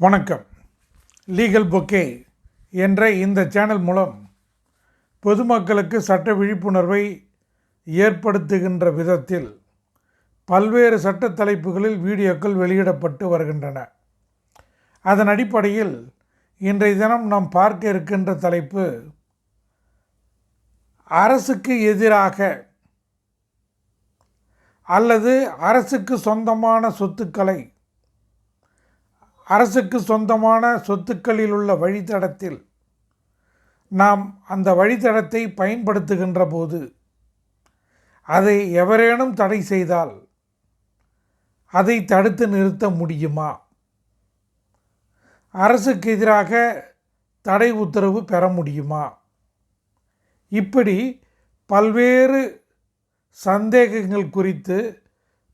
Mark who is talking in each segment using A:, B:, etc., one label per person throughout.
A: வணக்கம். Legal bouquet என்ற இந்த சேனல் மூலம் பொதுமக்களுக்கு சட்ட விழிப்புணர்வை ஏற்படுத்துகின்ற விதத்தில் பல்வேறு சட்ட தலைப்புகளில் வீடியோக்கள் வெளியிடப்பட்டு வருகின்றன. அதன் அடிப்படையில் இன்றைய தினம் நாம் பார்க்க இருக்கின்ற தலைப்பு அரசுக்கு எதிராக அல்லது அரசுக்கு சொந்தமான சொத்துக்களை அரசுக்கு சொந்தமான சொத்துக்களில் உள்ள வழித்தடத்தில் நாம் அந்த வழித்தடத்தை பயன்படுத்துகின்ற போது அதை எவரேனும் தடை செய்தால் அதை தடுத்து நிறுத்த முடியுமா? அரசுக்கு எதிராக தடை உத்தரவு பெற முடியுமா? இப்படி பல்வேறு சந்தேகங்கள் குறித்து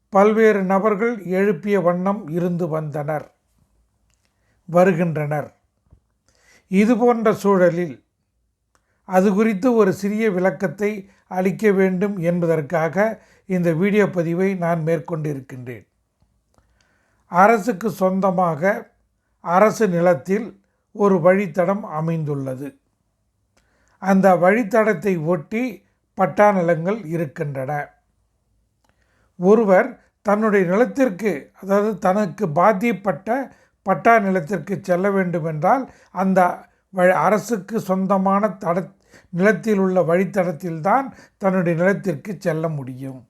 A: பல்வேறு நபர்கள் எழுப்பிய வண்ணம் இருந்து வந்தனர். வருகின்றனர். இது போன்ற சூழலில் அது குறித்து ஒரு சிறிய விளக்கத்தை அளிக்க வேண்டும் என்பதற்காக இந்த வீடியோ பதிவை நான் மேற்கொண்டிருக்கின்றேன். அரசுக்கு சொந்தமாக அரசு நிலத்தில் ஒரு வழித்தடம் அமைந்துள்ளது. அந்த வழித்தடத்தை ஒட்டி பட்டா நிலங்கள் இருக்கின்றன. ஒருவர் தன்னுடைய நிலத்திற்கு அதாவது தனக்கு பாத்தியப்பட்ட பட்டா நிலத்திற்கு செல்ல வேண்டுமென்றால் அந்த வ அரசுக்கு சொந்தமான தட நிலத்தில் உள்ள வழித்தடத்தில்தான் தன்னுடைய நிலத்திற்கு செல்ல முடியும்.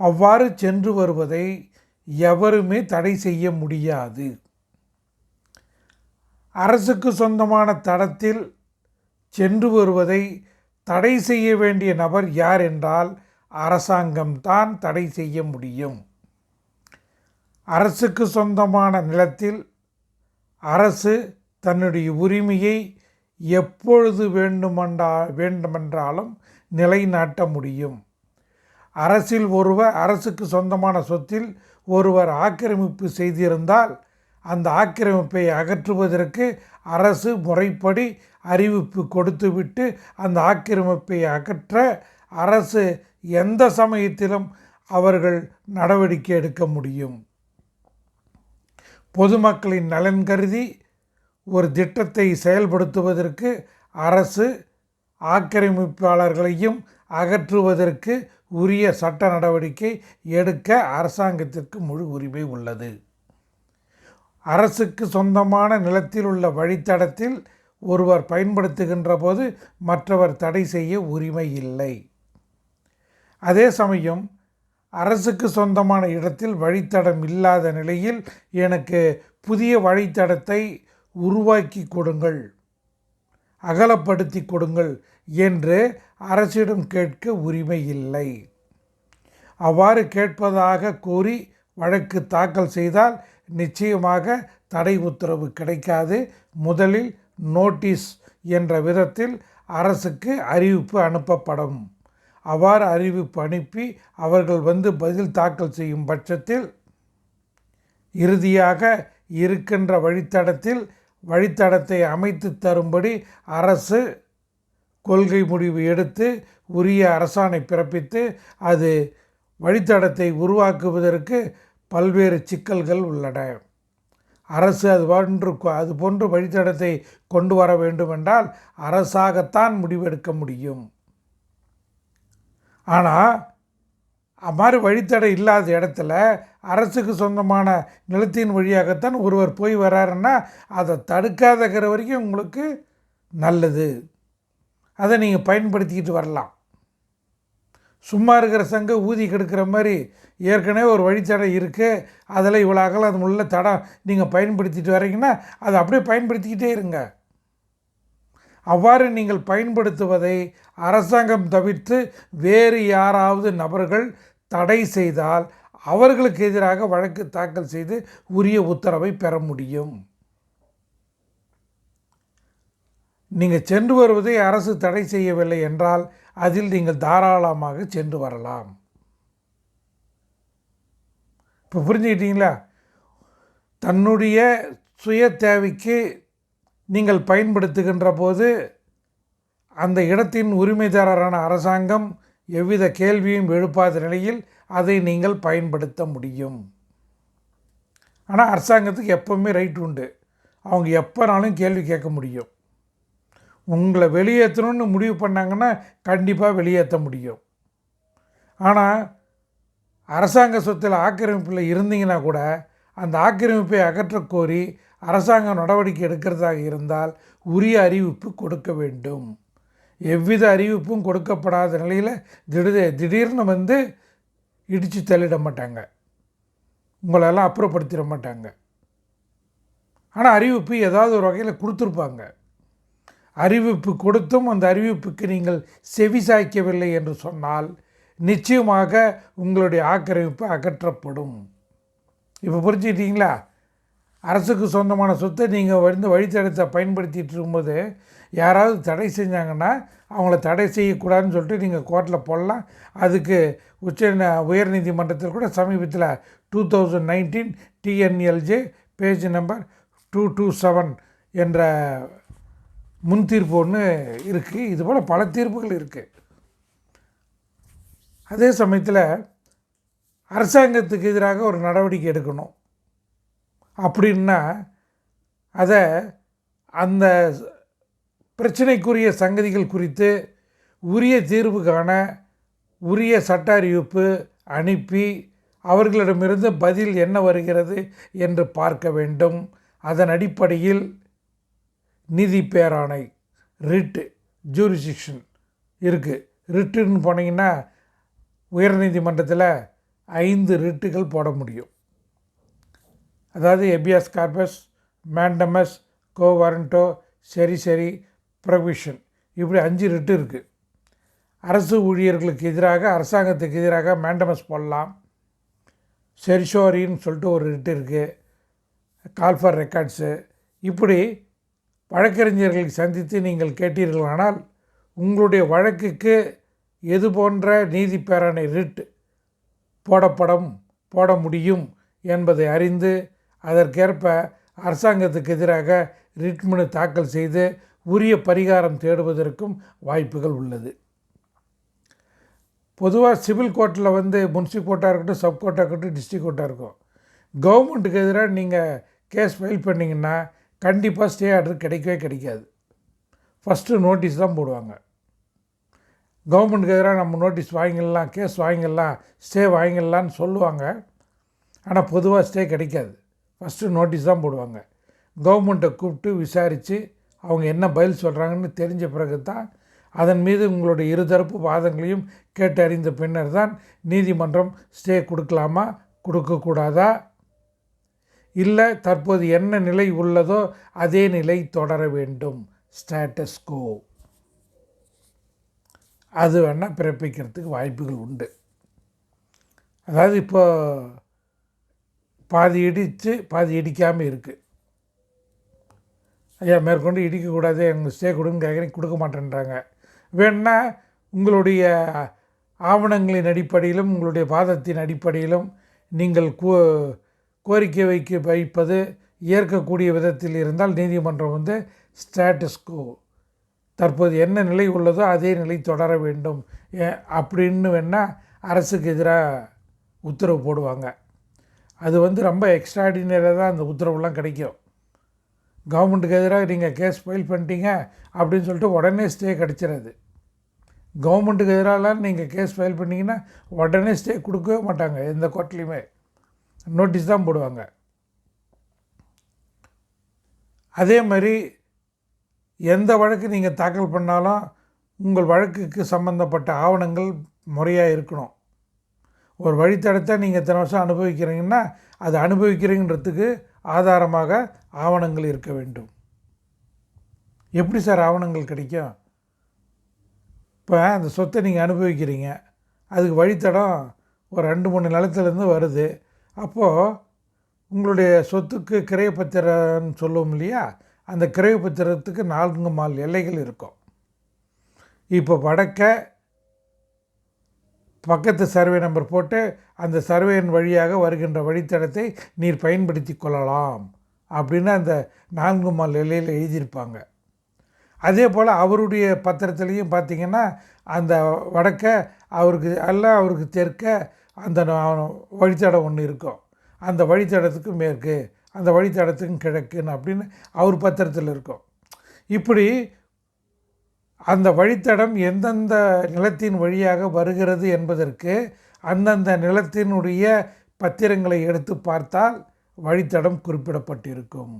A: அவ்வாறு சென்று வருவதை எவருமே தடை செய்ய முடியாது. அரசுக்கு சொந்தமான தடத்தில் சென்று வருவதை தடை செய்ய வேண்டிய நபர் யார் என்றால் அரசாங்கம்தான் தடை செய்ய முடியும். அரசுக்கு சொந்தமான நிலத்தில் அரசு தன்னுடைய உரிமையை எப்பொழுது வேண்டுமென்றா வேண்டுமென்றாலும் நிலைநாட்ட முடியும். அரசில் ஒருவர் அரசுக்கு சொந்தமான சொத்தில் ஒருவர் ஆக்கிரமிப்பு செய்திருந்தால் அந்த ஆக்கிரமிப்பை அகற்றுவதற்கு அரசு முறைப்படி அறிவிப்பு கொடுத்துவிட்டு அந்த ஆக்கிரமிப்பை அகற்ற அரசு எந்த சமயத்திலும் அவர்கள் நடவடிக்கை எடுக்க முடியும். பொதுமக்களின் நலன் கருதி ஒரு திட்டத்தை செயல்படுத்துவதற்கு அரசு ஆக்கிரமிப்பாளர்களையும் அகற்றுவதற்கு உரிய சட்ட நடவடிக்கை எடுக்க அரசாங்கத்திற்கு முழு உரிமை உள்ளது. அரசுக்கு சொந்தமான நிலத்தில் உள்ள வழித்தடத்தில் ஒருவர் பயன்படுத்துகின்ற போது மற்றவர் தடை செய்ய உரிமை இல்லை. அதே சமயம் அரசுக்கு சொந்தமான இடத்தில் வழித்தடம் இல்லாத நிலையில் எனக்கு புதிய வழித்தடத்தை உருவாக்கி கொடுங்கள். அகலப்படுத்தி கொடுங்கள் என்று அரசிடம் கேட்க உரிமை இல்லை. அவ்வாறு கேட்பதாக கூறி வழக்கு தாக்கல் செய்தால் நிச்சயமாக தடை உத்தரவு கிடைக்காது. முதலில் நோட்டீஸ் என்ற விதத்தில் அரசுக்கு அறிவிப்பு அனுப்பப்படும். அவ்வாறு அறிவிப்பு அனுப்பி அவர்கள் வந்து பதில் தாக்கல் செய்யும் பட்சத்தில் இறுதியாக இருக்கின்ற வழித்தடத்தில் வழித்தடத்தை அமைத்து தரும்படி அரசு கொள்கை முடிவு எடுத்து உரிய அரசாணை பிறப்பித்து அது வழித்தடத்தை உருவாக்குவதற்கு பல்வேறு சிக்கல்கள் உள்ளன. அரசு அது போன்று அது போன்று வழித்தடத்தை கொண்டு வர வேண்டுமென்றால் அரசாகத்தான் முடிவெடுக்க முடியும். ஆனால் மாதிரி வழித்தடை இல்லாத இடத்துல அரசுக்கு சொந்தமான நிலத்தின் வழியாகத்தான் ஒருவர் போய் வராருன்னா அதை தடுக்காதக்கிற வரைக்கும் உங்களுக்கு நல்லது. அதை நீங்கள் பயன்படுத்திக்கிட்டு வரலாம். சும்மா இருக்கிற சங்க ஊதி கெடுக்கிற மாதிரி ஏற்கனவே ஒரு வழித்தடை இருக்குது அதில் இவ்வளோ அகலம் அது உள்ள தடம் நீங்கள் பயன்படுத்திட்டு வரீங்கன்னா அதை அப்படியே பயன்படுத்திக்கிட்டே இருங்க. அவ்வாறு நீங்கள் பயன்படுத்துவதை அரசாங்கம் தவிர்த்து வேறு யாராவது நபர்கள் தடை செய்தால் அவர்களுக்கு எதிராக வழக்கு தாக்கல் செய்து உரிய உத்தரவை பெற முடியும். நீங்கள் சென்று வருவதை அரசு தடை செய்யவில்லை என்றால் அதில் நீங்கள் தாராளமாக சென்று வரலாம். இப்போ புரிஞ்சுக்கிட்டீங்களா? தன்னுடைய சுய தேவைக்கு நீங்கள் பயன்படுத்துகின்ற போது அந்த இடத்தின் உரிமைதாரரான அரசாங்கம் எவ்வித கேள்வியும் எழுப்பாத நிலையில் அதை நீங்கள் பயன்படுத்த முடியும். ஆனால் அரசாங்கத்துக்கு எப்போவுமே ரைட் உண்டு. அவங்க எப்போனாலும் கேள்வி கேட்க முடியும். உங்களை வெளியேற்றணும்னு முடிவு பண்ணாங்கன்னா கண்டிப்பாக வெளியேற்ற முடியும். ஆனால் அரசாங்க சொத்தில் ஆக்கிரமிப்பில் இருந்தீங்கன்னா கூட அந்த ஆக்கிரமிப்பை அகற்றக்கோரி அரசாங்கம் நடவடிக்கை எடுக்கிறதாக இருந்தால் உரிய அறிவிப்பு கொடுக்க வேண்டும். எவ்வித அறிவிப்பும் கொடுக்கப்படாத நிலையில் திடீர் திடீர்னு வந்து இடித்து தள்ளிட மாட்டாங்க. உங்களெல்லாம் அப்புறப்படுத்திட மாட்டாங்க. ஆனால் அறிவிப்பு ஏதாவது ஒரு வகையில் கொடுத்துருப்பாங்க. அறிவிப்பு கொடுத்தும் அந்த அறிவிப்புக்கு நீங்கள் செவி சாய்க்கவில்லை என்று சொன்னால் நிச்சயமாக உங்களுடைய ஆக்கிரமிப்பு அகற்றப்படும். இப்போ புரிஞ்சுக்கிட்டீங்களா? அரசுக்கு சொந்தமான சொத்தை நீங்கள் வந்து வழித்தடத்தை பயன்படுத்திகிட்டு இருக்கும்போது யாராவது தடை செஞ்சாங்கன்னா அவங்கள தடை செய்யக்கூடாதுன்னு சொல்லிட்டு நீங்கள் கோர்ட்டில் போடலாம். அதுக்கு உச்ச உயர்நீதிமன்றத்தில் கூட சமீபத்தில் two thousand nineteen TNLJ page number two two seven என்ற முன் தீர்ப்பு ஒன்று இருக்குது இது போல் பல தீர்ப்புகள் இருக்குது அதே சமயத்தில் அரசாங்கத்துக்கு எதிராக ஒரு நடவடிக்கை எடுக்கணும். அப்படின்னா அதை அந்த பிரச்சனைக்குரிய சங்கதிகள் குறித்து உரிய தீர்வு காண உரிய சட்ட அறிவிப்பு அனுப்பி அவர்களிடமிருந்து பதில் என்ன வருகிறது என்று பார்க்க வேண்டும். அதன் அடிப்படையில் நிதி பேராணை ரிட்டு ஜூரிசிக்ஷன் இருக்குது ரிட்டுன்னு போனீங்கன்னா உயர்நீதிமன்றத்தில் ஐந்து ரிட்டுகள் போட முடியும். அதாவது எபியாஸ் கார்பஸ் மேண்டமஸ் கோவாரண்டோ சரி சரி ப்ரொவிஷன் இப்படி அஞ்சு ரிட்டு இருக்குது அரசு ஊழியர்களுக்கு எதிராக அரசாங்கத்துக்கு எதிராக மேண்டமஸ் போடலாம். செரிஷோரின்னு சொல்லிட்டு ஒரு ரிட்டு இருக்குது கால் ஃபார் ரெக்கார்ட்ஸு இப்படி வழக்கறிஞர்களை சந்தித்து நீங்கள் கேட்டீர்களானால் உங்களுடைய வழக்குக்கு எது போன்ற நீதி பேரணை ரிட் போடப்படும் போட முடியும் என்பதை அறிந்து அதற்கேற்ப அரசாங்கத்துக்கு எதிராக ரிட் மனு தாக்கல் செய்து உரிய பரிகாரம் தேடுவதற்கும் வாய்ப்புகள் உள்ளது. பொதுவாக சிவில் கோர்ட்டில் வந்து முன்சிப் கோர்ட்டாக இருக்கட்டும் சப் கோர்ட்டாக இருக்கட்டும் டிஸ்ட்ரிக் கோர்ட்டாக இருக்கும். கவர்மெண்ட்டுக்கு எதிராக நீங்கள் கேஸ் ஃபைல் பண்ணிங்கன்னா கண்டிப்பாக ஸ்டே ஆர்டர் கிடைக்கவே கிடைக்காது. ஃபஸ்ட்டு நோட்டீஸ் தான் போடுவாங்க. கவர்மெண்ட்டுக்கு எதிராக நம்ம நோட்டீஸ் வாங்கிடலாம் கேஸ் வாங்கிடலாம் ஸ்டே வாங்கிடலான்னு சொல்லுவாங்க. ஆனால் பொதுவாக ஸ்டே கிடைக்காது. ஃபஸ்ட்டு நோட்டீஸ் தான் போடுவாங்க. கவர்மெண்ட்டை கூப்பிட்டு விசாரித்து அவங்க என்ன பதில் சொல்கிறாங்கன்னு தெரிஞ்ச பிறகு தான் அதன் மீது உங்களுடைய இருதரப்பு வாதங்களையும் கேட்டறிந்த பின்னர் தான் நீதிமன்றம் ஸ்டே கொடுக்கலாமா? கொடுக்கக்கூடாதா? இல்லை தற்போது என்ன நிலை உள்ளதோ அதே நிலை தொடர வேண்டும். Status quo. அது வேணால் பிறப்பிக்கிறதுக்கு வாய்ப்புகள் உண்டு. அதாவது இப்போ பாதி இடித்து பாதி இடிக்காமல் இருக்குது ஐயா மேற்கொண்டு இடிக்கக்கூடாது எங்களுக்கு ஸ்டே கொடுங்க கேட்குறேன் கொடுக்க மாட்டேன்றாங்க. வேணுன்னா உங்களுடைய ஆவணங்களின் அடிப்படையிலும் உங்களுடைய வாதத்தின் அடிப்படையிலும் நீங்கள் கோ கோரிக்கை வைக்க வைப்பது ஏற்கக்கூடிய விதத்தில் இருந்தால் நீதிமன்றம் வந்து ஸ்டேட்டஸ்கோ தற்போது என்ன நிலை உள்ளதோ அதே நிலை தொடர வேண்டும். அப்படின்னு வேணால் அரசுக்கு எதிராக உத்தரவு போடுவாங்க. அது வந்து ரொம்ப எக்ஸ்ட்ராடினரியாக தான் அந்த உத்தரவுலாம் கிடைக்கும். கவர்மெண்ட்டுக்கு எதிராக நீங்கள் கேஸ் ஃபைல் பண்ணிட்டீங்க அப்படின்னு சொல்லிட்டு உடனே ஸ்டே கிடச்சிடாது. கவர்மெண்ட்டுக்கு எதிராகலாம் நீங்கள் கேஸ் ஃபைல் பண்ணிங்கன்னா உடனே ஸ்டே கொடுக்கவே மாட்டாங்க எந்த கோர்ட்லேயுமே. நோட்டீஸ் தான் போடுவாங்க. அதே மாதிரி எந்த வழக்கு நீங்கள் தாக்கல் பண்ணாலும் உங்கள் வழக்குக்கு சம்மந்தப்பட்ட ஆவணங்கள் முறையாக இருக்கணும். ஒரு வழித்தடத்தை நீங்கள் இத்தனை வருஷம் அனுபவிக்கிறீங்கன்னா அது அனுபவிக்கிறீங்கன்றதுக்கு ஆதாரமாக ஆவணங்கள் இருக்க வேண்டும். எப்படி சார் ஆவணங்கள் கிடைக்கும்? இப்போ அந்த சொத்தை நீங்கள் அனுபவிக்கிறீங்க. அதுக்கு வழித்தடம் ஒரு ரெண்டு மூணு நிலத்துலேருந்து வருது. அப்போது உங்களுடைய சொத்துக்கு கிரையப்பத்திரம்னு சொல்லுவோம் இல்லையா? அந்த கிரையப்பத்திரத்துக்கு நான்கு மால் எல்லைகள் இருக்கும். இப்போ வடக்க பக்கத்து சர்வே நம்பர் போட்டு அந்த சர்வேயின் வழியாக வருகின்ற வழித்தடத்தை நீர் பயன்படுத்தி கொள்ளலாம் அப்படின்னு அந்த நான்கு மால் எல்லையில் எழுதியிருப்பாங்க. அதே போல் அவருடைய பத்திரத்துலேயும் பார்த்திங்கன்னா அந்த வடக்க அவருக்கு அல்ல அவருக்கு தெற்க அந்த வழித்தடம் ஒன்று இருக்கும். அந்த வழித்தடத்துக்கு மேற்கு அந்த வழித்தடத்துக்கும் கிழக்குன்னு அப்படின்னு அவர் பத்திரத்தில் இருக்கும். இப்படி அந்த வழித்தடம் எந்தெந்த நிலத்தின் வழியாக வருகிறது என்பதற்கு அந்தந்த நிலத்தினுடைய பத்திரங்களை எடுத்து பார்த்தால் வழித்தடம் குறிப்பிடப்பட்டிருக்கும்.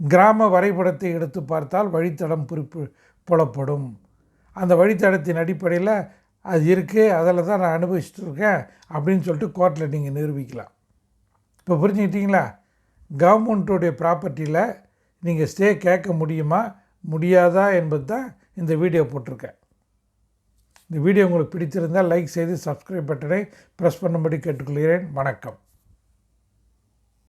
A: கிராம வரைபடத்தை எடுத்து பார்த்தால் வழித்தடம் குறிப்பு புலப்படும். அந்த வழித்தடத்தின் அடிப்படையில் அது இருக்குது அதில் தான் நான் அனுபவிச்சுட்டு இருக்கேன் அப்படின்னு சொல்லிட்டு கோர்ட்டில் நீங்கள் நிரூபிக்கலாம். இப்போ புரிஞ்சுக்கிட்டீங்களா? கவர்மெண்ட்டுடைய ப்ராப்பர்ட்டியில் நீங்கள் ஸ்டே கேட்க முடியுமா? முடியாதா என்பது தான் இந்த வீடியோ போட்டிருக்கேன். இந்த வீடியோ உங்களுக்கு பிடித்திருந்தால் லைக் செய்து சப்ஸ்கிரைப் பட்டனை ப்ரெஸ் பண்ணும்படி கேட்டுக்கொள்கிறேன். வணக்கம்.